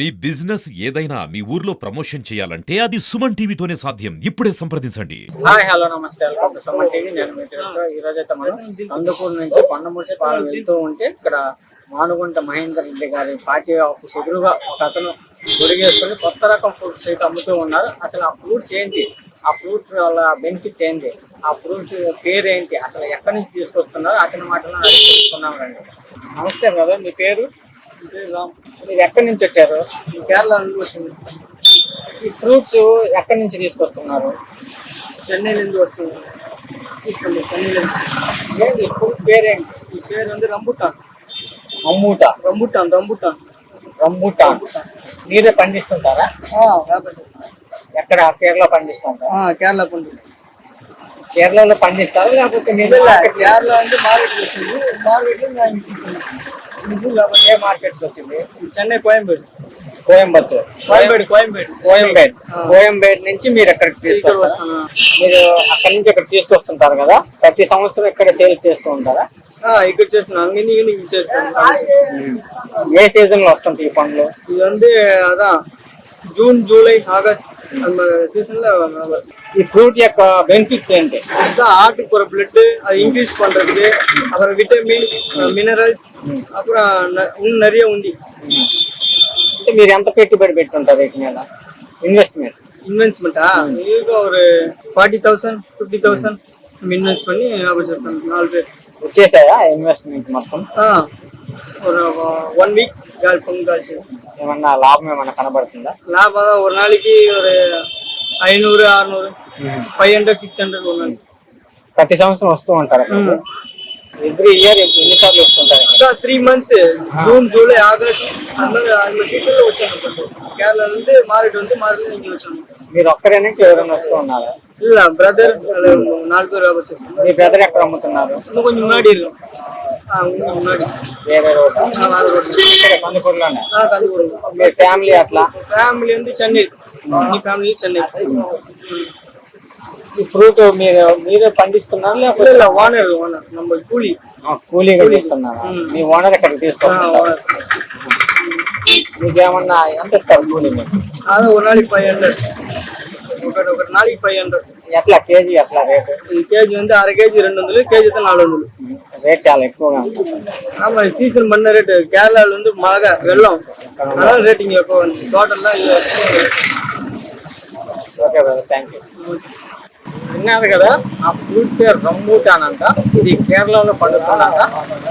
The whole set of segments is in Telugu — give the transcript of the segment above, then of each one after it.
మీ బిజినెస్ ఏదైనా మీ ఊర్లో ప్రమోషన్ చేయాలంటే అది సుమన్ టీవీతోనే సాధ్యం. ఇప్పుడే సంప్రదించండి. Hi hello namaste welcome to Suman TV. నేను మీ ఈ రోజు అయితే మనం కందుకూరు నుంచి కొండమూసి పాలన వెళ్తూ ఉంటే ఇక్కడ మానుగుంట మహేందర్ రెడ్డి గారి పార్టీ ఆఫీస్ ఎదురుగా ఒక అతను గుడిగేసుకొని కొత్త రకం ఫ్రూట్స్ అయితే అమ్ముతూ ఉన్నారు. అసలు ఆ ఫ్రూట్స్ ఏంటి? ఆ ఫ్రూట్ వల్ల బెనిఫిట్ ఏంటి? ఆ ఫ్రూట్ పేరు ఏంటి అసలు ఎక్కడి నుంచి తీసుకొస్తున్నారు? అతని మాటలను అడిగి తెలుసుకున్నాం రండి. నమస్తే బ్రదర్ మీ పేరు? మీరు ఎక్కడి నుంచి వచ్చారు? కేరళ నుండి వచ్చింది ఈ ఫ్రూట్స్ ఎక్కడి నుంచి తీసుకొస్తున్నారు? చెన్నై నుండి వస్తుంది తీసుకోండి చెన్నై నుండి. ఏంటి ఫ్రూట్ పేరేంటి? ఈ పేరు ఉంది రంబుటాన్. అమ్ముటా రంబుటాన్ రంబుటాన్. రంబుటాన్. మీరే పండిస్తుంటారా? ఎక్కడ? కేరళ పండిస్తుంటారా? కేరళ పండిస్తుంది కేరళలో పండిస్తారు లేకపోతే మీరు కేరళ అంటే మార్కెట్ వచ్చింది. మార్కెట్లో మేము తీసుకున్నాం. లేకపోతే ఏ వచ్చింది? చెన్నై కోయంబేడు. కోయంబత్తూర్. కోయంబేడు కోయంబేడు. కోయంబేడు. కోయంబేడు నుంచి మీరు ఎక్కడికి తీసుకొస్తున్నారు మీరు అక్కడి నుంచి ఇక్కడ తీసుకొస్తుంటారు కదా? ప్రతి సంవత్సరం ఇక్కడ సేల్ చేస్తూ ఉంటారా? ఇక్కడ చేస్తున్నాను ఈవినింగ్ చేస్తాను. ఏ సీజన్లో వస్తుంటాయి ఈ పండ్లు? ఇదంటే అదా அதான் ஜூன் ஜூலை ஆகஸ்ட் அந்த சீசன்ல வியாபாரம். ఈ ఫ్రూట్ యొక్క బెనిఫిట్స్ ఏంటి இதுதான் ஆட்டுக்கு போற பிளட் அது இன்க்ரீஸ் பண்றதுக்கு அப்புறம் விட்டமின் மினரல்ஸ் அப்புறம் ந- இன்னும் நிறைய உண்டி అంటే మీరు ఎంత పెట్టుబడి పెట్టుంటారు వీటి మీద ఇన్వెస్ట్మెంట్ இன்வெஸ்ட்மெண்ட்டா இதுக்கு ஒரு forty thousand fifty thousand invest பண்ணி வியாபாரம் చేస్తాం நாலு பேர் వచ్చేసాయా ఇన్వెస్ట్మెంట్ మొత్తం ஆ ஒரு గాలి పొంగాల్సింది ఏమన్నా లాభం ఏమన్నా కనబడుతుందా? లాభం ఒక నాలుగు ஒரு ఐనూరు ఆరునూరు ఫైవ్ హండ్రెడ్ సిక్స్ హండ్రెడ్ ఉన్నాను ప్రతి సంవత్సరం వస్తూ ఉంటారు ఎవ్రీ ఇయర్ ఎన్నిసార్లు వస్తుంటారు ఇంకా three month June July August అందరు అందులో సీజన్లో వచ్చాను కేరళ నుండి మారేడు ఉంది మారేడు నుంచి వచ్చాను మీరు ఒక్కరేనే ఎవరైనా వస్తూ ఉన్నారా? ఇలా బ్రదర్ నాలుగు పేరు వచ్చేస్తుంది మీ బ్రదర్ ఎక్కడ అమ్ముతున్నారు? కొంచెం మున్నాడీరు వేరే మీ ఫ్యామిలీ అట్లా? ఫ్యామిలీ ఉంది చెన్నై. మీ ఫ్యామిలీ చెన్నై. ఫ్రూట్ మీరు మీరే పండిస్తున్నారు లేకపోతే? ఓనర్ ఓనర్ కూలీ. కూడా మీ ఓనర్ ఎక్కడ తీసుకుంటారు ఫైవ్ హండ్రెడ్ ఒకటి ఒకటి ఫైవ్ హండ్రెడ్ ఎట్లా కేజీ ఎట్లా రేటు ఈ కేజీ வந்து అర కేజీ రెండు వందలు కేజీ అయితే నాలుగు వందలు రేట్ చాలా ఎక్కువగా ఉంటుంది ஆமா சீசன் பண்ண ரேட்டு கேரளால வந்து மழை வெள்ளம் அதனால ரேட்டிங் ఎక్కువ ఉంది టోటల్లా ఓకే బ్రదర్ థ్యాంక్ యూ విన్నారు కదా ఆ ఫ్రూట్ పేరు రంబూటాన్ అంట ఇది కేరళలో పండుతుందంట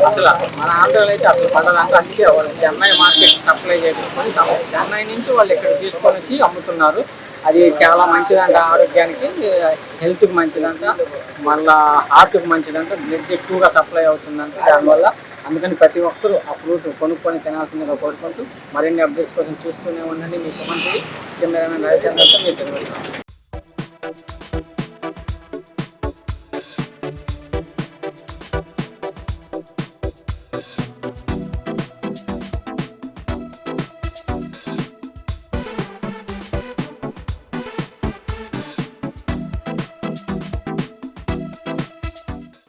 అసలు మన ఆంధ్రాలో అయితే అసలు పండదంట అందుకే వాళ్ళు చెన్నై మార్కెట్ సప్లై చేసుకొని చెన్నై నుంచి వాళ్ళు ఇక్కడ తీసుకొని వచ్చి అమ్ముతున్నారు అది చాలా మంచిదంట ఆరోగ్యానికి హెల్త్కి మంచిదంట మళ్ళా హార్ట్కి మంచిదంట బ్లడ్ ఎక్కువగా సప్లై అవుతుందంట. దానివల్ల అందుకని ప్రతి ఒక్కరూ ఆ ఫ్రూట్ కొనుక్కొని తినాల్సిందిగా కోరుకుంటూ మరిన్ని అప్డేట్స్ కోసం చూస్తూనే ఉండండి. మీ సుమంతి కెమెరామెన్ రవిచంద్రతో మీరు తెలియదు